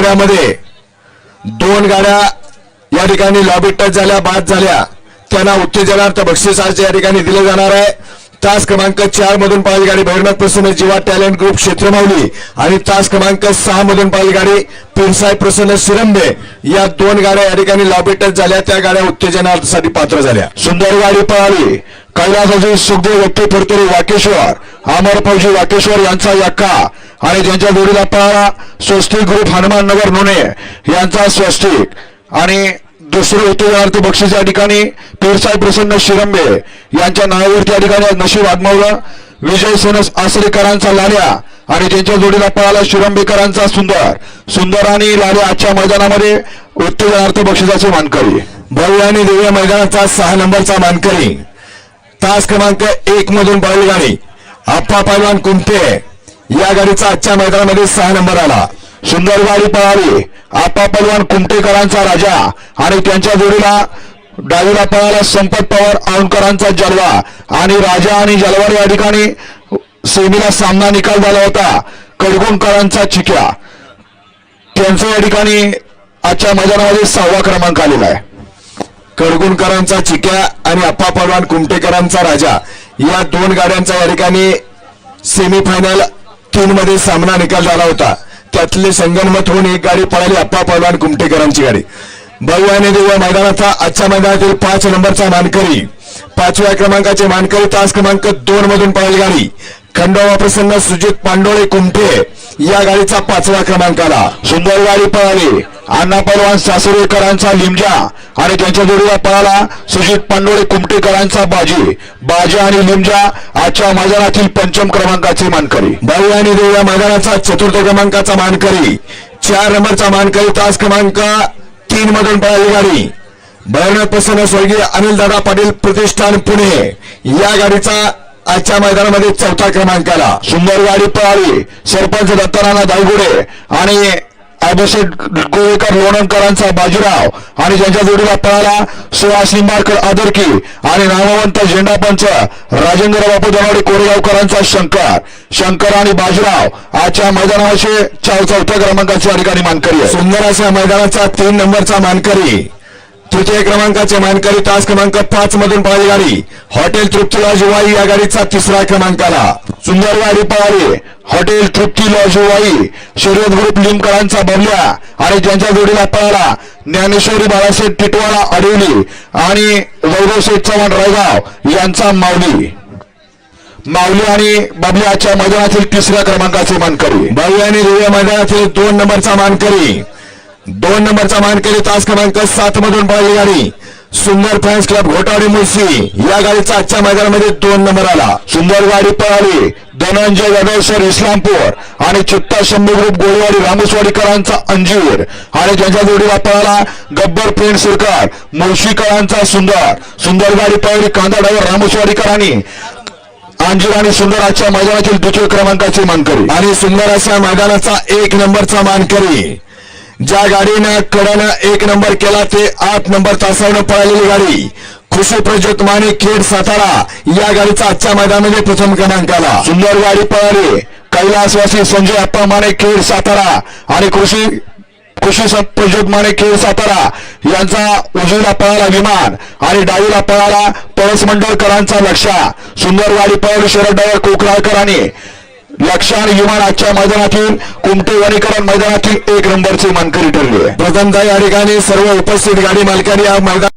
गाड्यामध्ये दोन गाड्या या ठिकाणी लॉबी टच झाल्या बाद झाल्या. त्यांना उत्तेजनार्थ बक्षीस आज या ठिकाणी दिले जाणार आहे. तास क्रमांक चार मधून पाहिली गाडी भैरनाथ प्रसन्न जीवा टॅलेंट ग्रुप क्षेत्रमावली आणि तास क्रमांक सहा मधून पाहिली गाडी पिरसाई प्रसन्न सिरंबे या दोन गाड्या या ठिकाणी लॉबी टच झाल्या त्या गाड्या उत्तेजनासाठी पात्र झाल्या. सुंदर गाडी पळाली. कैलासाची सुखदेव व्यक्ती फडतरी वाकेश्वर. अमर फौजी वाकेश्वर यांचा यक्का. आणि ज्यांच्या जोडीला पळाला स्वस्तिक ग्रुप हनुमान नगर नोने यांचा स्वस्तिक आणि दुसरे उत्तरार्थी बक्षीस या ठिकाणी पिरसाई प्रसन्न शिरंबे यांच्या नावावरती या ठिकाणी नशीब आगमावलं विजय सोनस आसरेकरांचा लाल्या आणि ज्यांच्या जोडीला पळाला शिरंबेकरांचा सुंदर. सुंदर आणि लाल्या आजच्या मैदानामध्ये उत्तेजनार्थ बक्षिसाचे मानकरी. भव्य आणि दिव्य मैदानाचा सहा नंबरचा मानकरी. तास क्रमांक एक मधून पळाली गाडी आप्पा पैलवान कुंपे या गाडीचा आजच्या मैदानामध्ये सहा नंबर आला. सुंदर गाडी पळाली आप्पा पलवान कुमटेकरांचा राजा आणि त्यांच्या जोडीला डावीला पळाला संपत पवार औंडकरांचा जलवा आणि राजा आणि जलवार या ठिकाणी सेमीला सामना निकाल झाला होता. कडगुणकरांचा चिक्या. त्यांचा या ठिकाणी आजच्या मैदानामध्ये सहावा क्रमांक आलेला आहे. कडगुणकरांचा चिक्या आणि अप्पा पलवान कुमटेकरांचा राजा या दोन गाड्यांचा या ठिकाणी सेमीफायनल तीन मध्ये सामना निकाल झाला होता. त्यातले संगनमत होऊन एक गाडी पळाली अप्पा पडवान कुमटेकरांची गाडी. भगवाने देव मैदानाचा आजच्या मैदानातील पाच नंबरचा मानकरी. पाचव्या क्रमांकाचे मानकरी तास क्रमांक दोन मधून पळाली गाडी. खंडोबा प्रसन्न सुजित पांडोळे कुमठे या गाडीचा पाचवा क्रमांक आला सुंदर गाडी पळाली. अण्णा पलवान सासरेकरांचा लिमजा आणि त्यांच्या जोडीला पळाला सुजित पांडोळे कुमटेकरांचा बाजी. बाजी आणि लिमजा आजच्या मैदानातील पंचम क्रमांकाचे मानकरी. भव्य आणि दिव्य मैदानाचा चतुर्थ क्रमांकाचा मानकरी. चार नंबरचा मानकरी तास क्रमांक तीन मधून पळाली गाडी. भैरनाथ प्रसन्न स्वर्गीय अनिल दादा पाटील प्रतिष्ठान पुणे. या गाडीचा आजच्या मैदानामध्ये चौथा क्रमांक आला सुंदर गाडी पळाली. सरपंच दत्ताराणा दायगुडे आणि अभिषेक गोवेकर लोणंदकरांचा बाजीराव. आणि ज्यांच्या जोडीला पळाला सुहास निंबाळकर आदरकी. आणि नामवंत झेंडापंच राजेंद्र बापू दनवडे कोरेगावकरांचा शंकर. शंकर आणि बाजीराव आजच्या मैदानाचे चौथ्या क्रमांकाच्या ठिकाणी मानकरी सुंदर अशा मैदानाचा तीन नंबरचा मानकरी तृतीय क्रमांकाचे मानकरी तास क्रमांक पाच मधून पळाली गाडी. हॉटेल तृप्ती लॉजवाई या गाडीचा तिसरा क्रमांक आला सुंदर गाडी पळाली हॉटेल तृप्ती लॉज शर्यत ग्रुप लिमकरांचा बबल्या आणि ज्यांच्या जोडीला पळाला ज्ञानेश्वरी बाळासाहेब टिटवाळा अडवली आणि वैभव शेठ चव्हाण रायगाव यांचा माऊली. माऊली आणि बबल्याच्या मैदानातील तिसऱ्या क्रमांकाचे मानकरी. बावली आणि दिव्य मैदानातील दोन नंबरचा मानकरी. दोन नंबरचा मानकरी तास क्रमांक सात मधून पळाली गाडी. सुंदर फॅन्स क्लब घोटाळे मुळशी या गाडीचा आजच्या मैदानामध्ये दोन नंबर आला. सुंदर गाडी पळाली. धनंजय यादव इस्लामपूर आणि चित्ता शंभू ग्रुप गोळीवाडी रामेश्वरीकरांचा अंजीर आणि ज्यांच्या जोडीला पळाला गब्बर प्रेम सुरकार मुळशीकरांचा सुंदर. सुंदर गाडी पळाली कांदाडावर ड्रायव्हर रामेश्वरीकरांनी. अंजीर आणि सुंदर आजच्या मैदानातील दुसऱ्या क्रमांकाची मानकरी. आणि सुंदर अशा मैदानाचा एक नंबरचा मानकरी. ज्या गाडीनं कडनं एक नंबर केला ते आठ नंबर तासावनं पळालेली गाडी. खुशी प्रज्योत माने खेड सातारा या गाडीचा आजच्या मैदानामध्ये प्रथम क्रमांक आला सुंदर गाडी पळाली. कैलासवासी संजय अप्पा माने खेड सातारा आणि कृषी कृषी प्रज्योत माने खेड सातारा यांचा उजवीला पळाला विमान आणि डावीला पळाला पळस मंडळकरांचा लक्षा सुंदर गाडी पळाली शरद डायवर कोकराळकरांनी. लक्षण लक्ष विमान आजच्या मैदानातील कुमटे वनीकरण मैदानातील एक नंबरचे मानकरी ठरले. प्रथमदा या ठिकाणी सर्व उपस्थित गाडी मालकांनी या मैदान